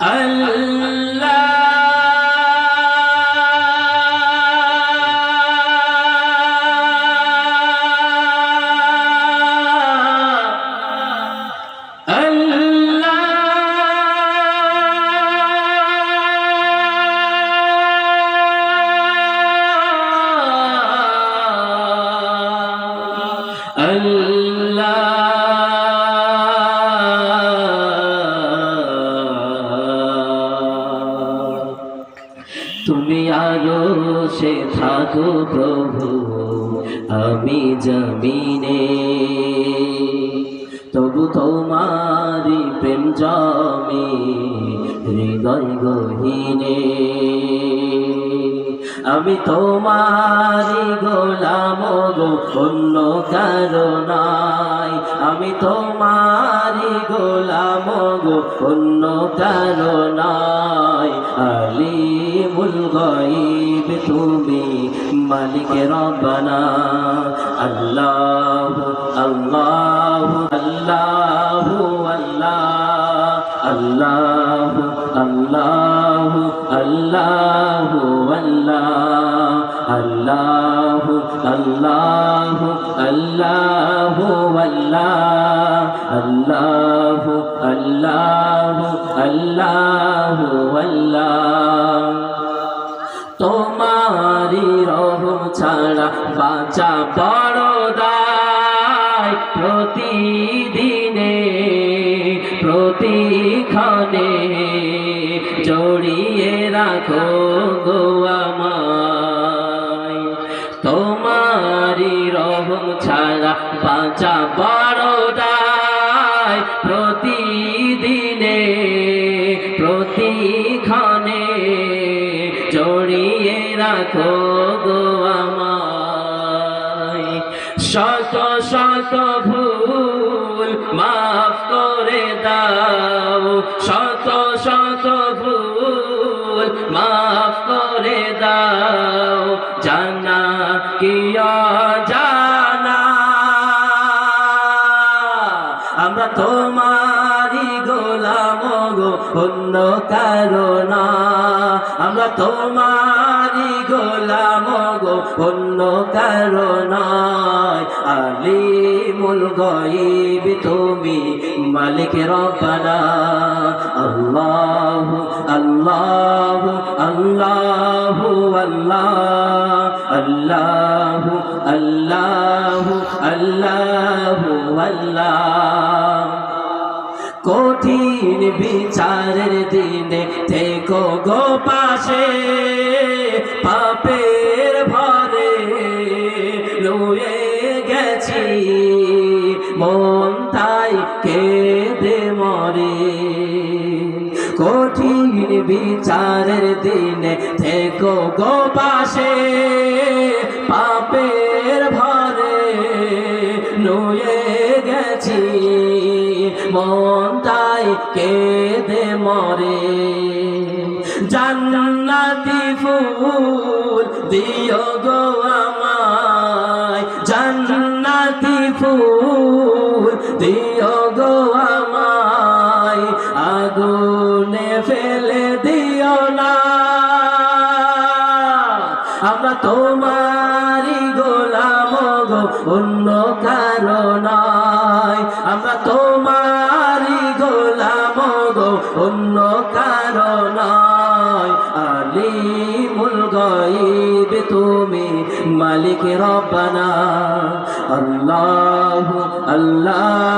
Allah আরও সে থাকো প্রভু আমি জমিনে। তবু তোমারি প্রেম জমি হৃদয় গহীনে। আমি তোমারি গোলাম গো, অন্য কারণাই আমি তোমারি গোলাম গো, অন্য কারণাই আলিমুল গাইব তুমি মালিক রব্বানা। আল্লাহ আল্লাহ আল্লাহ আল্লাহ। আল্লাহ আল্লাহ। আল্লাহ আল্লাহ আল্লাহ আল্লাহ আল্লাহ আল্লাহ আল্লাহ আল্লাহ আল্লাহ তোমারি রহম ছাড়া বাঁচা বড় দায় প্রতিদিনে। প্রতিক্ষণে জড়িয়ে রাখো গো আমায়। তোমারি রহম ছাড়া বাঁচা বড় দায় প্রতিদিনে প্রতিক্ষণে জড়িয়ে রাখো গো আমায়। শত শত ভুল মাফ দাও। শত শত ভুল মাফ করে দাও। জানা কি জানা আমরা তোমারি গোলাম গো, অন্য কারণা আমরা তোমারি গোলাম গো, অন্য কারণায় আলিমুল গয়ব তুমি মালিক রব্বানা। আল্লাহ আল্লাহ আল্লাহ আল্লাহ আল্লাহ আল্লাহ আল্লাহ। কঠিন বিচারের দিনে থেকো গো পাশে। মন তাই কেঁদে মরে। কঠিন বিচারের দিনে থেকো গো পাশে, পাপের ভরে নুয়ে গেছি। মন তাই কেঁদে মরে। জান্নাতি ফুল দিও গো দিও গো ফেলে না। আমরা তোমারি গোলাম গো কারণায় আমরা তোমারি গোলাম গো তুমি মালিক রব্বানা। আল্লাহ আল্লাহ।